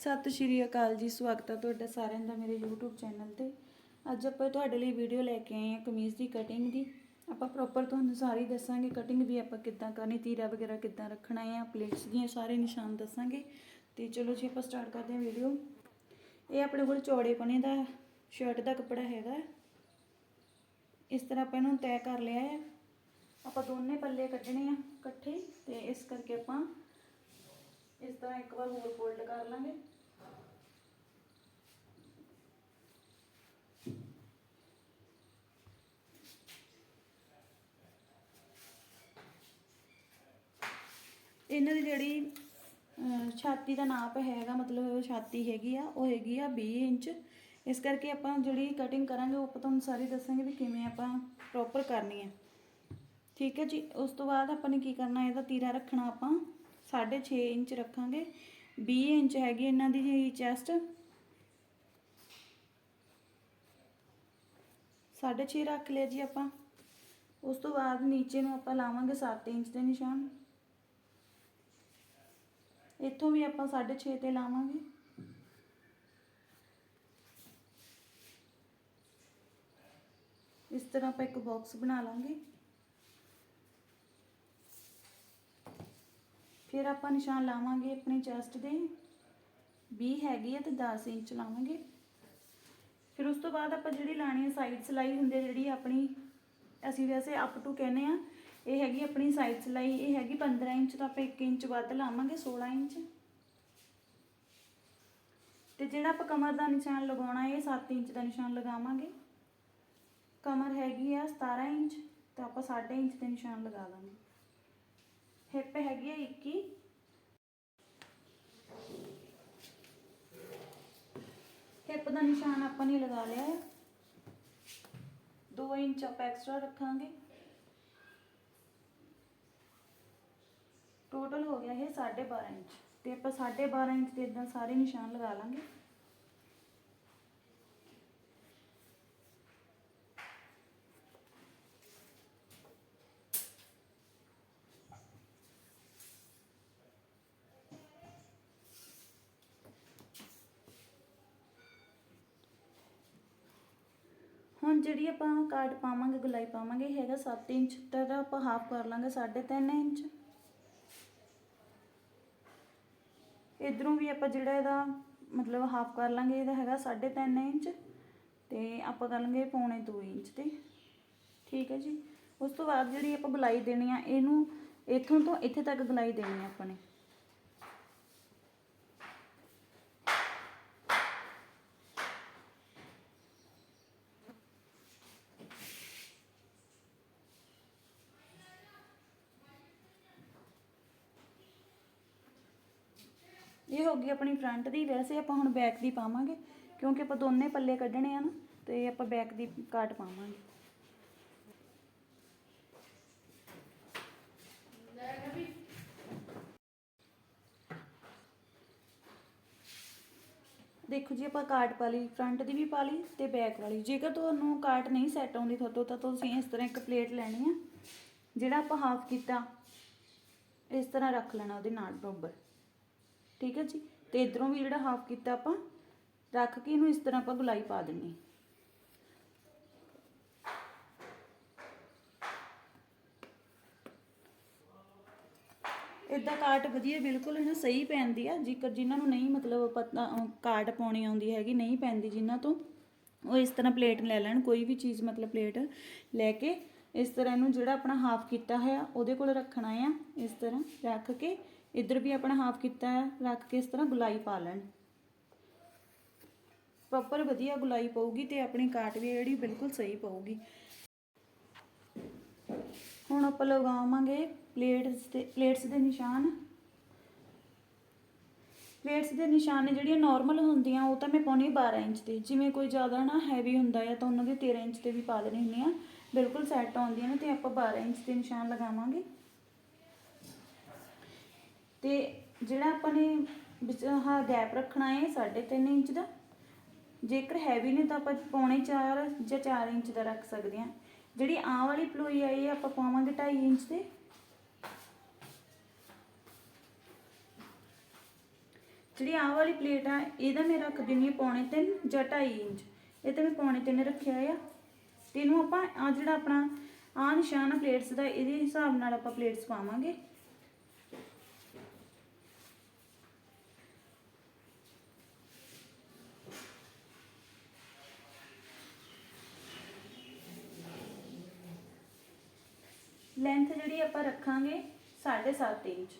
ਸਤਿ ਸ਼੍ਰੀ ਅਕਾਲ ਜੀ, ਸਵਾਗਤ ਹੈ ਤੁਹਾਡਾ ਸਾਰਿਆਂ ਦਾ ਮੇਰੇ YouTube ਚੈਨਲ ਤੇ। ਅੱਜ ਆਪਾਂ ਤੁਹਾਡੇ ਲਈ ਵੀਡੀਓ ਲੈ ਕੇ ਆਏ ਹਾਂ ਕਮੀਜ਼ ਦੀ ਕਟਿੰਗ ਦੀ। ਆਪਾਂ ਪ੍ਰੋਪਰ ਤੁਹਾਨੂੰ ਸਾਰੀ ਦੱਸਾਂਗੇ ਕਟਿੰਗ ਵੀ ਆਪਾਂ ਕਿੱਦਾਂ ਕਰਨੀ, ਤੀਰਾ ਵਗੈਰਾ ਕਿੱਦਾਂ ਰੱਖਣਾ ਹੈ ਪਲੇਟਸ ਦੀਆਂ ਸਾਰੇ ਨਿਸ਼ਾਨ ਦੱਸਾਂਗੇ। ਤੇ ਚਲੋ ਜੀ, ਆਪਾਂ ਸਟਾਰਟ ਕਰਦੇ ਹਾਂ ਵੀਡੀਓ ਇਹ ਆਪਣੇ ਕੋਲ ਚੌੜੇ ਪਨੇ ਦਾ ਸ਼ਰਟ ਦਾ ਕੱਪੜਾ ਹੈਗਾ। ਇਸ ਤਰ੍ਹਾਂ ਆਪਾਂ ਇਹਨੂੰ ਤੈਅ ਕਰ ਲਿਆ ਹੈ। ਆਪਾਂ ਦੋਨੇ ਪੱਲੇ ਕੱਢਣੇ ਆ ਇਕੱਠੇ ਤੇ ਇਸ ਕਰਕੇ ਆਪਾਂ ਇਸ ਤਰ੍ਹਾਂ ਇੱਕ ਵਾਰ ਹੋਰ ਫੋਲਡ ਕਰ ਲਾਂਗੇ। ਇਹਨਾਂ ਦੀ ਜਿਹੜੀ ਅਹ, ਛਾਤੀ ਦਾ ਨਾਪ ਹੈਗਾ ਮਤਲਬ ਛਾਤੀ ਹੈਗੀ ਆ ਉਹ ਹੈਗੀ ਆ 20 ਇੰਚ। ਇਸ ਕਰਕੇ ਆਪਾਂ ਜਿਹੜੀ ਕਟਿੰਗ ਕਰਾਂਗੇ ਉਹ ਆਪਾਂ ਤੁਹਾਨੂੰ ਸਾਰੀ ਦੱਸਾਂਗੇ ਵੀ ਕਿਵੇਂ ਆਪਾਂ ਪ੍ਰੋਪਰ ਕਰਨੀ ਹੈ ਠੀਕ ਹੈ ਜੀ? ਉਸ ਤੋਂ ਬਾਅਦ ਆਪਾਂ ਨੇ ਕੀ ਕਰਨਾ ਇਹਦਾ ਤੀਰਾ ਰੱਖਣਾ ਆਪਾਂ। 6.5 ਇੰਚ ਰੱਖਾਂਗੇ। 20 ਇੰਚ ਹੈਗੀ ਇਹਨਾਂ ਦੀ ਚੈਸਟ। 6.5 ਰੱਖ ਲਿਆ ਜੀ ਆਪਾਂ। ਉਸ ਤੋਂ ਬਾਅਦ ਨੀਚੇ ਨੂੰ ਆਪਾਂ ਲਾਵਾਂਗੇ 7 ਇੰਚ ਦੇ ਨਿਸ਼ਾਨ। ਇੱਥੋਂ ਵੀ ਆਪਾਂ 6.5 ਤੇ ਲਾਵਾਂਗੇ। ਇਸ ਤਰ੍ਹਾਂ ਆਪਾਂ ਇੱਕ ਬਾਕਸ ਬਣਾ ਲਾਂਗੇ। ਫਿਰ ਆਪਾਂ ਨਿਸ਼ਾਨ ਲਾਵਾਂਗੇ ਆਪਣੀ ਚੈਸਟ ਦੇ। 20 ਹੈਗੀ ਹੈ ਤੇ 10 ਇੰਚ ਲਾਵਾਂਗੇ। ਫਿਰ ਉਸ ਤੋਂ ਬਾਅਦ ਆਪਾਂ ਜਿਹੜੀ ਲਾਣੀ ਹੈ ਸਾਈਡ ਸਲਾਈ ਹੁੰਦੀ ਹੈ ਜਿਹੜੀ ਆਪਣੀ, ਅਸੀਂ ਵੈਸੇ ਅਪ ਟੂ ਕਹਿੰਦੇ ਆ, ਇਹ ਹੈਗੀ ਆਪਣੀ ਸਾਈਡ ਸਲਾਈ, ਇਹ ਹੈਗੀ 15 ਇੰਚ ਤਾਂ ਆਪਾਂ 1 ਇੰਚ ਵੱਧ ਲਾਵਾਂਗੇ 16 ਇੰਚ। ਤੇ ਜਿਹੜਾ ਆਪਾਂ ਕਮਰ ਦਾ ਨਿਸ਼ਾਨ ਲਗਾਉਣਾ, ਇਹ 7 ਇੰਚ ਦਾ ਨਿਸ਼ਾਨ ਲਗਾਵਾਂਗੇ। ਕਮਰ ਹੈਗੀ ਆ 17 ਇੰਚ, ਤਾਂ ਆਪਾਂ 6.5 ਇੰਚ ਦੇ ਨਿਸ਼ਾਨ ਲਗਾ ਦਾਂਗੇ। ਹਿੱਪ ਹੈਗੀ ਆ 21 ਹਿੱਪ ਦਾ ਨਿਸ਼ਾਨ ਆਪਾਂ ਨੇ ਲਗਾ ਲਿਆ ਹੈ 2 ਇੰਚ ਆਪਾਂ ਐਕਸਟਰਾ ਰੱਖਾਂਗੇ ਟੋਟਲ ਹੋ ਗਿਆ ਇਹ 12.5 ਇੰਚ ਤੇ ਆਪਾਂ 12.5 ਇੰਚ ਤੇ ਇਦਾਂ ਸਾਰੇ ਨਿਸ਼ਾਨ ਲਗਾ ਲਾਂਗੇ ਹੁਣ ਜਿਹੜੀ ਆਪਾਂ ਕਾਟ ਪਾਵਾਂਗੇ, ਗੁਲਾਈ ਪਾਵਾਂਗੇ, ਇਹ ਹੈਗਾ 7 ਇੰਚ, ਤਾਂ ਇਹਦਾ ਆਪਾਂ ਹਾਫ ਕਰ ਲਾਂਗੇ 3.5 ਇੰਚ। ਇਧਰੋਂ ਵੀ ਆਪਾਂ ਜਿਹੜਾ ਇਹਦਾ ਮਤਲਬ ਹਾਫ ਕਰ ਲਾਂਗੇ, ਇਹਦਾ ਹੈਗਾ 3.5 ਇੰਚ, ਤੇ ਆਪਾਂ ਕਰ ਲਾਂਗੇ ਪੌਣੇ 2 ਇੰਚ ਤੇ। ਠੀਕ ਹੈ ਜੀ? ਉਸ ਤੋਂ ਬਾਅਦ ਜਿਹੜੀ ਆਪਾਂ ਗੁਲਾਈ ਦੇਣੀ ਆ, ਇਹਨੂੰ ਇੱਥੋਂ ਤੋਂ ਇੱਥੇ ਤੱਕ ਗੁਲਾਈ ਦੇਣੀ ਆ ਆਪਾਂ ਨੇ। ਇਹ ਹੋ ਗਈ ਆਪਣੀ ਫਰੰਟ ਦੀ। ਵੈਸੇ ਆਪਾਂ ਹੁਣ ਬੈਕ ਦੀ ਪਾਵਾਂਗੇ, ਕਿਉਂਕਿ ਆਪਾਂ ਦੋਨੇ ਪੱਲੇ ਕੱਢਣੇ ਆ ਨਾ, ਤੇ ਆਪਾਂ ਬੈਕ ਦੀ ਕਾਟ ਪਾਵਾਂਗੇ। ਦੇਖੋ ਜੀ, ਆਪਾਂ ਕਾਟ ਪਾ ਲਈ ਫਰੰਟ ਦੀ ਵੀ ਪਾ ਲਈ ਤੇ ਬੈਕ ਵਾਲੀ। ਜੇਕਰ ਤੁਹਾਨੂੰ ਕਾਟ ਨਹੀਂ ਸੈੱਟ ਆਉਂਦੀ ਤੁਹਾਤੋਂ ਤਾਂ ਤੁਸੀਂ ਇਸ ਤਰ੍ਹਾਂ ਇੱਕ ਪਲੇਟ ਲੈਣੀ ਆ, ਜਿਹੜਾ ਆਪਾਂ ਹਾਫ ਕੀਤਾ, ਇਸ ਤਰ੍ਹਾਂ ਰੱਖ ਲੈਣਾ ਉਹਦੇ ਨਾਲ ਬਰਾਬਰ। ਠੀਕ ਹੈ ਜੀ? ਤੇ ਇਧਰੋਂ ਵੀ ਜਿਹੜਾ ਹਾਫ ਕੀਤਾ ਆਪਾਂ, ਰੱਖ ਕੇ ਇਹਨੂੰ ਇਸ ਤਰ੍ਹਾਂ ਆਪਾਂ ਗੁਲਾਈ ਪਾ ਦੇਣੀ ਇਦਾਂ ਕਾਟ ਵਧੀਆ ਬਿਲਕੁਲ ਇਹਨਾਂ ਸਹੀ ਪੈਂਦੀ ਆ, ਜੇਕਰ ਜਿਨ੍ਹਾਂ ਨੂੰ ਨਹੀਂ ਮਤਲਬ ਪਤਾ ਕਾਟ ਪਾਉਣੀ ਆਉਂਦੀ ਹੈਗੀ, ਨਹੀਂ ਪੈਂਦੀ ਜਿਨ੍ਹਾਂ ਤੋਂ, ਉਹ ਇਸ ਤਰ੍ਹਾਂ ਪਲੇਟ ਲੈ ਲੈਣ, ਕੋਈ ਵੀ ਚੀਜ਼ ਮਤਲਬ ਪਲੇਟ ਲੈ ਕੇ, ਇਸ ਤਰ੍ਹਾਂ ਇਹਨੂੰ ਜਿਹੜਾ ਆਪਣਾ ਹਾਫ ਕੀਤਾ ਹੋਇਆ, ਉਹਦੇ ਕੋਲ ਰੱਖਣਾ ਆ, ਇਸ ਤਰ੍ਹਾਂ ਰੱਖ ਕੇ ਇੱਧਰ ਵੀ ਆਪਣਾ ਹਾਫ ਕੀਤਾ ਹੈ, ਰੱਖ ਕੇ ਇਸ ਤਰ੍ਹਾਂ ਗੁਲਾਈ ਪਾ ਲੈਣ। ਪ੍ਰੋਪਰ ਵਧੀਆ ਗੁਲਾਈ ਪਊਗੀ ਤੇ ਆਪਣੀ ਕਾਟ ਵੀ ਜਿਹੜੀ ਬਿਲਕੁਲ ਸਹੀ ਪਊਗੀ। ਹੁਣ ਆਪਾਂ ਲਗਾਵਾਂਗੇ ਪਲੇਟਸ ਤੇ ਪਲੇਟਸ ਦੇ ਨਿਸ਼ਾਨ। ਪਲੇਟਸ ਦੇ ਨਿਸ਼ਾਨ ਨੇ ਜਿਹੜੀਆਂ ਨਾਰਮਲ ਹੁੰਦੀਆਂ, ਉਹ ਤਾਂ ਮੈਂ ਪਾਉਣੀ 12 ਇੰਚ ਤੇ ਜਿਵੇਂ ਕੋਈ ਜ਼ਿਆਦਾ ਨਾ ਹੈਵੀ ਹੁੰਦਾ ਹੈ ਤਾਂ ਉਹਨਾਂ ਦੇ 13 ਇੰਚ ਤੇ ਵੀ ਪਾ ਦੇਣੇ ਹੁੰਦੇ ਆ। ਬਿਲਕੁਲ ਸੈੱਟ ਆਉਂਦੀਆਂ ਨੇ ਤੇ ਆਪਾਂ 12 ਇੰਚ ਦੇ ਨਿਸ਼ਾਨ ਲਗਾਵਾਂਗੇ। ਤੇ ਜਿਹੜਾ ਆਪਾਂ ਨੇ ਵਿੱਚ ਆਹ ਗੈਪ ਰੱਖਣਾ ਹੈ 3.5 ਇੰਚ ਦਾ, ਜੇਕਰ ਹੈਵੀ ਨੇ ਤਾਂ ਆਪਾਂ ਪੌਣੇ 4 ਜਾਂ 4 ਇੰਚ ਦਾ ਰੱਖ ਸਕਦੇ ਹਾਂ। ਜਿਹੜੀ ਆਹ ਵਾਲੀ ਪਲੋਈ ਆ ਇਹ ਆਪਾਂ ਪਾਵਾਂਗੇ 2.5 ਇੰਚ ਤੇ। ਜਿਹੜੀ ਆਹ ਵਾਲੀ ਪਲੇਟ ਆ, ਇਹਦਾ ਮੈਂ ਰੱਖ ਦਿੰਦੀ ਹਾਂ ਪੌਣੇ 3 ਜਾਂ 2.5 ਇੰਚ। ਇਹ ਤੇ ਮੈਂ ਪੌਣੇ 3 ਰੱਖਿਆ ਆ। ਤੇ ਇਹਨੂੰ ਆਪਾਂ ਆ ਜਿਹੜਾ ਆਪਣਾ ਆ ਨਿਸ਼ਾਨ ਆ ਪਲੇਟਸ ਦਾ, ਇਹਦੇ ਹਿਸਾਬ ਨਾਲ ਆਪਾਂ ਪਲੇਟਸ ਪਾਵਾਂਗੇ ਲੈਂਥ ਜਿਹੜੀ ਆਪਾਂ ਰੱਖਾਂਗੇ 7.5 ਇੰਚ।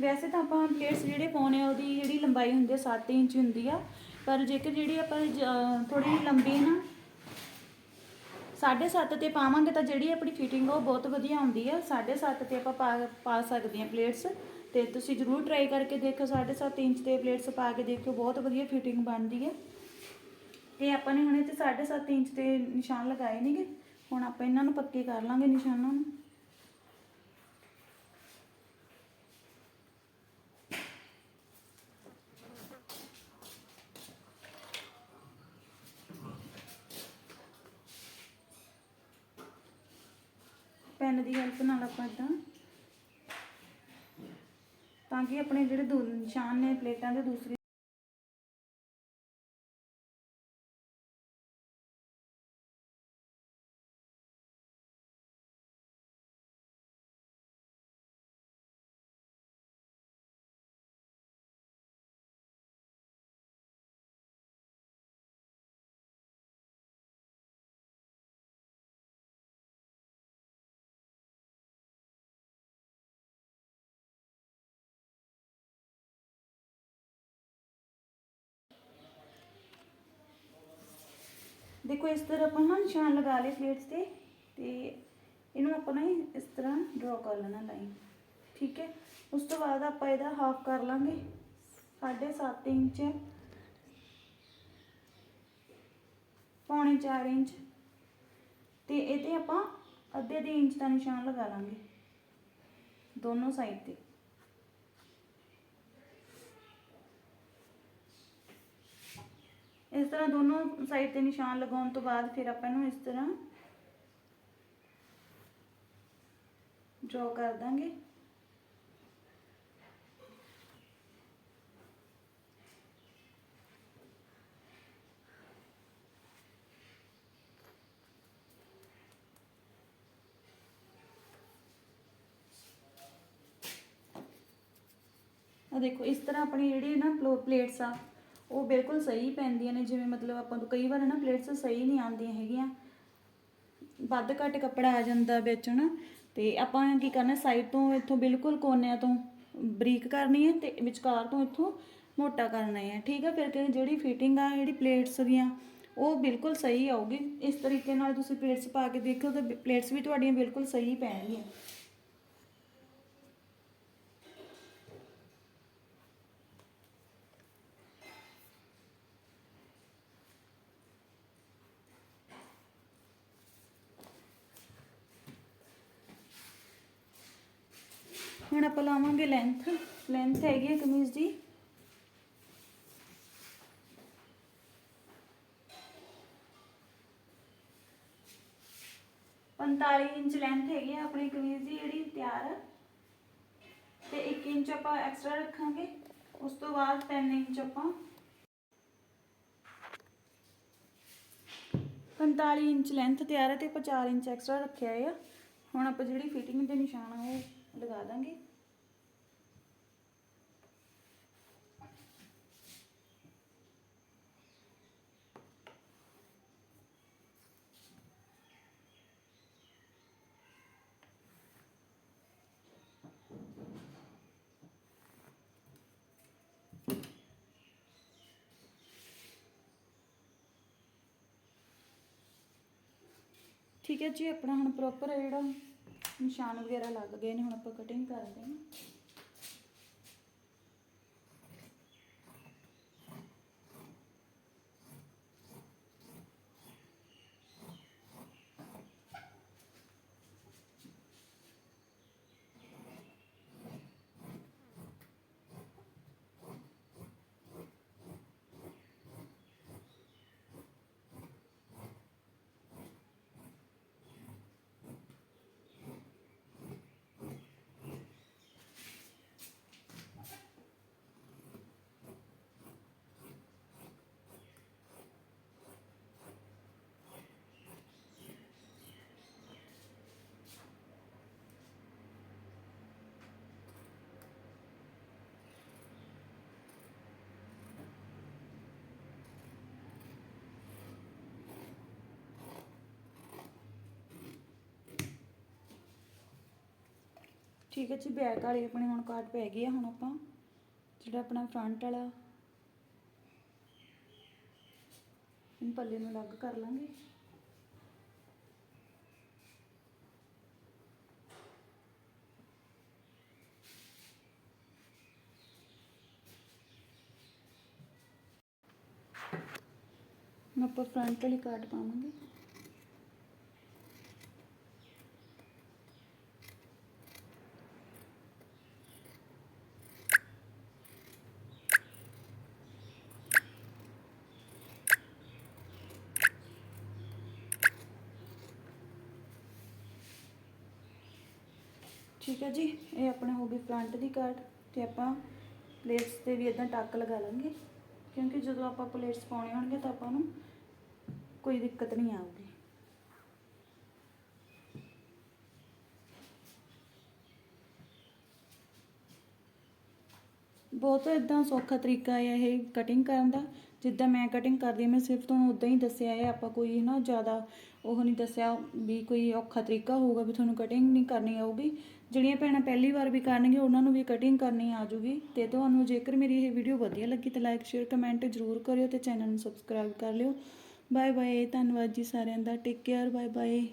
ਵੈਸੇ ਤਾਂ ਆਪਾਂ ਪਲੇਟਸ ਜਿਹੜੇ ਪਾਉਣੇ ਆ, ਉਹਦੀ ਜਿਹੜੀ ਲੰਬਾਈ ਹੁੰਦੀ ਆ 7 ਇੰਚ ਹੁੰਦੀ ਆ। ਪਰ ਜੇਕਰ ਜਿਹੜੀ ਆਪਾਂ ਥੋੜੀ ਲੰਬੀ ਨਾ 7.5 ਤੇ ਪਾਵਾਂਗੇ ਤਾਂ ਜਿਹੜੀ ਆਪਣੀ ਫਿਟਿੰਗ ਉਹ ਬਹੁਤ ਵਧੀਆ ਆਉਂਦੀ ਆ। 7.5 ਤੇ ਆਪਾਂ ਪਾ ਪਾ ਸਕਦੇ ਹਾਂ ਪਲੇਟਸ। ਤੇ ਤੁਸੀਂ ਜਰੂਰ ਟਰਾਈ ਕਰਕੇ ਦੇਖੋ 7.5 ਇੰਚ ਤੇ ਪਲੇਟਸ ਪਾ ਕੇ ਦੇਖਿਓ, ਬਹੁਤ ਵਧੀਆ ਫਿਟਿੰਗ ਬਣਦੀ ਹੈ ਇਹ ਆਪਾਂ ਨੇ ਹੁਣ ਇਹ ਤੇ 7.5 ਇੰਚ ਤੇ ਨਿਸ਼ਾਨ ਲਗਾਏ ਨੇਗੇ। ਹੁਣ ਆਪਾਂ ਇਹਨਾਂ ਨੂੰ ਪੱਕੇ ਕਰ ਲਾਂਗੇ ਨਿਸ਼ਾਨਾਂ ਨੂੰ। ਪੈਨ ਦੀ ਹੈਲਪ ਨਾਲ ਆਪਾਂ ਇਦਾਂ ਤਾਂ ਕਿ ਆਪਣੇ ਜਿਹੜੇ ਦੋ ਨਿਸ਼ਾਨ ਨੇ, ਪਲੇਟਾਂ ਦੇ ਦੂਸਰੀ ਦੇਖੋ, ਇਸ ਤਰ੍ਹਾਂ ਆਪਾਂ ਨਾ ਨਿਸ਼ਾਨ ਲਗਾ ਲਏ ਪਲੇਟਸ ਤੇ ਤੇ ਇਹਨੂੰ ਆਪਾਂ ਨਾ ਇਸ ਤਰ੍ਹਾਂ ਡਰਾ ਕਰ ਲੈਣਾ ਲਾਈਨ ਠੀਕ ਹੈ? ਉਸ ਤੋਂ ਬਾਅਦ ਆਪਾਂ ਇਹਦਾ ਹਾਫ ਕਰ ਲਾਂਗੇ 7.5 ਇੰਚ, ਪੌਣੇ 4 ਇੰਚ ਤੇ ਇਹਦੇ ਆਪਾਂ ਅੱਧੇ ਦੇ ਇੰਚ ਦਾ ਨਿਸ਼ਾਨ ਲਗਾ ਲਾਂਗੇ, ਦੋਨੋਂ ਸਾਈਡ ਤੇ। ਇਸ ਤਰ੍ਹਾਂ ਦੋਨੋਂ ਸਾਈਡ ਤੇ ਨਿਸ਼ਾਨ ਲਗਾਉਣ ਤੋਂ ਬਾਅਦ ਫਿਰ ਆਪਾਂ ਇਹਨੂੰ ਇਸ ਤਰ੍ਹਾਂ ਡਰਾ ਕਰ ਦਾਂਗੇ। ਆ ਦੇਖੋ, ਇਸ ਤਰ੍ਹਾਂ ਆਪਣੀ ਜਿਹੜੀ ਨਾ ਪਲੇਟਸ ਆ ਉਹ ਬਿਲਕੁਲ ਸਹੀ ਪੈਂਦੀਆਂ ਨੇ, ਜਿਵੇਂ ਮਤਲਬ ਆਪਾਂ ਨੂੰ ਕਈ ਵਾਰ ਨਾ ਪਲੇਟਸ ਸਹੀ ਨਹੀਂ ਆਉਂਦੀਆਂ ਹੈਗੀਆਂ। ਵੱਧ ਘੱਟ ਕੱਪੜਾ ਆ ਜਾਂਦਾ ਵਿੱਚ ਨਾ, ਤੇ ਆਪਾਂ ਕੀ ਕਰਨਾ ਸਾਈਡ ਤੋਂ ਇੱਥੋਂ ਬਿਲਕੁਲ ਕੋਨਿਆਂ ਤੋਂ ਬਰੀਕ ਕਰਨੀ ਹੈ ਤੇ ਵਿਚਕਾਰ ਤੋਂ ਇੱਥੋਂ ਮੋਟਾ ਕਰਨਾ ਹੈ। ਠੀਕ ਹੈ, ਫਿਰ ਕਿ ਜਿਹੜੀ ਫਿਟਿੰਗ ਆ, ਜਿਹੜੀ ਪਲੇਟਸ ਦੀਆਂ, ਉਹ ਬਿਲਕੁਲ ਸਹੀ ਆਊਗੀ। ਇਸ ਤਰੀਕੇ ਨਾਲ ਤੁਸੀਂ ਪਲੇਟਸ ਪਾ ਕੇ ਦੇਖੋ ਤਾਂ ਪਲੇਟਸ ਵੀ ਤੁਹਾਡੀਆਂ ਬਿਲਕੁਲ ਸਹੀ ਪੈਣਗੀਆਂ ਹੁਣ ਆਪਾਂ ਲੈਂਥ ਲੈਂਥ ਹੈਗੀ ਹੈ ਕਮੀਜ਼ ਦੀ। ਪੰਤਾਲੀ ਇੰਚ ਲੈਂਥ ਹੈਗੀ ਆ ਆਪਣੀ ਕਮੀਜ਼ ਦੀ ਜਿਹੜੀ, ਤਿਆਰ। ਆ ਤੇ 1 ਇੰਚ ਆਪਾਂ ਐਕਸਟਰਾ ਰੱਖਾਂਗੇ। ਉਸ ਤੋਂ ਬਾਅਦ 3 ਇੰਚ ਆਪਾਂ 45 ਇੰਚ ਲੈਂਥ ਤਿਆਰ ਹੈ ਤੇ ਆਪਾਂ 4 ਇੰਚ ਐਕਸਟਰਾ ਰੱਖਿਆ ਆ ਹੁਣ ਆਪਾਂ ਜਿਹੜੀ ਫਿਟਿੰਗ ਦੇ ਨਿਸ਼ਾਨ ਆ ਉਹ ਲਗਾ ਦਾਂਗੇ। ਠੀਕ ਹੈ ਜੀ, ਆਪਣਾ ਹੁਣ ਪ੍ਰੋਪਰ ਜਿਹੜਾ ਨਿਸ਼ਾਨ ਵਗੈਰਾ ਲੱਗ ਗਏ ਨੇ, ਹੁਣ ਆਪਾਂ ਕਟਿੰਗ ਕਰਦੇ ਹਾਂ। ਠੀਕ ਹੈ ਜੀ, ਬੈਕ ਵਾਲੀ ਆਪਣੇ ਹੁਣ ਕਾਟ ਪੈ ਗਈ ਆ ਹੁਣ ਆਪਾਂ। ਜਿਹੜਾ ਆਪਣਾ ਫਰੰਟ ਵਾਲਾ। ਇਹਨੂੰ ਪੱਲੇ ਨੂੰ ਅਲੱਗ ਕਰ ਲਾਂਗੇ। ਹੁਣ ਆਪਾਂ ਫਰੰਟ ਵਾਲੀ ਕਾਟ ਪਾਵਾਂਗੇ। ਠੀਕ ਹੈ ਜੀ ਇਹ ਆਪਣੇ ਹੋ ਗਈ ਫਰੰਟ ਦੀ ਕਾਟ ਤੇ ਆਪਾਂ ਪਲੇਟਸ ਤੇ ਵੀ ਇਦਾਂ ਟੱਕ ਲਗਾ ਲਾਂਗੇ। ਕਿਉਂਕਿ ਜਦੋਂ ਆਪਾਂ ਪਲੇਟਸ ਪਾਉਣੇ ਹੋਣਗੇ ਤਾਂ ਆਪਾਂ ਨੂੰ ਕੋਈ ਦਿੱਕਤ ਨਹੀਂ ਆਊਗੀ। ਬਹੁਤ ਇਦਾਂ ਸੌਖਾ ਤਰੀਕਾ ਹੈ ਇਹ ਕਟਿੰਗ ਕਰਨ ਦਾ। ਜਿੱਦਾਂ ਮੈਂ ਕਟਿੰਗ ਕਰਦੀ ਹਾਂ, ਮੈਂ ਸਿਰਫ ਤੁਹਾਨੂੰ ਉਦਾਂ ਹੀ ਦੱਸਿਆ ਹੈ ਆਪਾਂ ਕੋਈ ਨਾ ਜ਼ਿਆਦਾ ਉਹ ਨਹੀਂ ਦੱਸਿਆ ਵੀ ਕੋਈ ਔਖਾ ਤਰੀਕਾ ਹੋਊਗਾ ਵੀ ਤੁਹਾਨੂੰ ਕਟਿੰਗ ਨਹੀਂ ਕਰਨੀ ਆਊਗੀ। ਜਿਹੜੀਆਂ ਭੈਣਾਂ ਪਹਿਲੀ ਵਾਰ ਵੀ ਕਰਨਗੀਆਂ, ਉਹਨਾਂ ਨੂੰ ਵੀ ਕਟਿੰਗ ਕਰਨੀ ਆ ਜੂਗੀ ਤੇ ਤੁਹਾਨੂੰ ਜੇਕਰ ਮੇਰੀ ਇਹ ਵੀਡੀਓ ਵਧੀਆ ਲੱਗੀ ਤਾਂ ਲਾਈਕ ਸ਼ੇਅਰ ਕਮੈਂਟ ਜ਼ਰੂਰ ਕਰਿਓ ਤੇ ਚੈਨਲ ਨੂੰ ਸਬਸਕ੍ਰਾਈਬ ਕਰ ਲਿਓ। ਬਾਏ ਬਾਏ ਧੰਨਵਾਦ ਜੀ ਸਾਰਿਆਂ ਦਾ। Take care bye bye